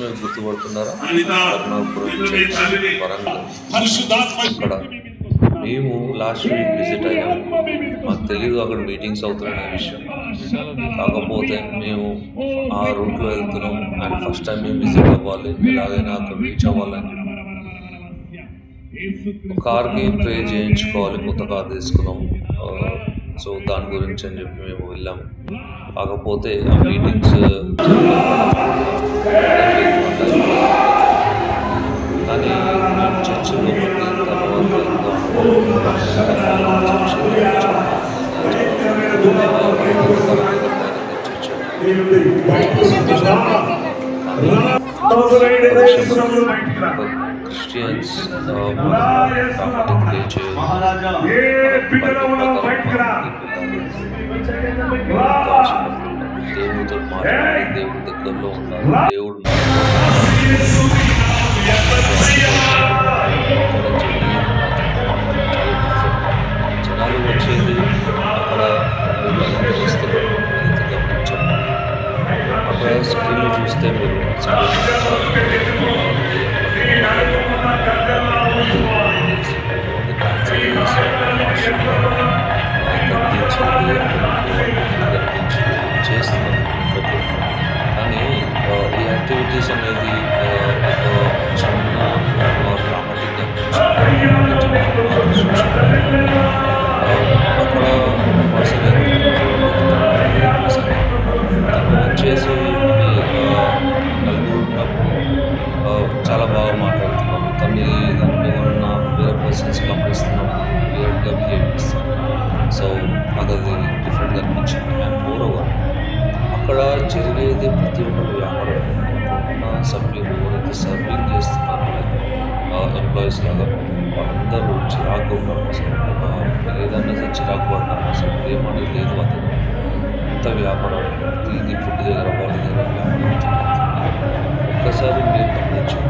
మేము గుర్తుపడుతున్నారా? Last week visit అయ్యాము మాకు తెలియదు అక్కడ మీటింగ్స్ అవుతున్నాయనే విషయం. కాకపోతే మేము ఆ రూట్లో వెళ్తున్నాం. అండ్ ఫస్ట్ టైం మేము విజిట్ అవ్వాలి. ఎలాగైనా అక్కడ రీచ్ అవ్వాలని. కార్కి పే చేయించుకోవాలి. కొత్త కార్ తీసుకున్నాం. సో దాని గురించి అని చెప్పి మేము వెళ్ళాము కాకపోతే ఆ మీటింగ్స్ కానీ చర్చిలో క్రిస్టియన్స్ దేవుడు దేవుడితో దేవుడి దగ్గరలో ఉండాలి దేవుడు జనాలు వచ్చేది అక్కడ వస్తున్నారు అక్కడ స్క్రీన్లు చూస్తే మీరు చేస్తున్నారు కానీ ఆ, ఈ యాక్టివిటీస్ అనేది జరిగేది వ్యాపారం ఉన్న సభ్యులు ఎవరైతే సర్వింగ్ చేస్తున్నారో ఎంప్లాయీస్ లాగా వాళ్ళందరూ చిరాకు ఉన్నారు అసలు. ఏదన్నా సరే చిరాకు పడ్డారు. అసలు ఏమనేది లేదు అతను. దగ్గర ఎంత వ్యాపారం ఇది ఫుడ్ దగ్గర వాళ్ళ దగ్గర వ్యాపారం ఒక్కసారి మీరు గమనించండి.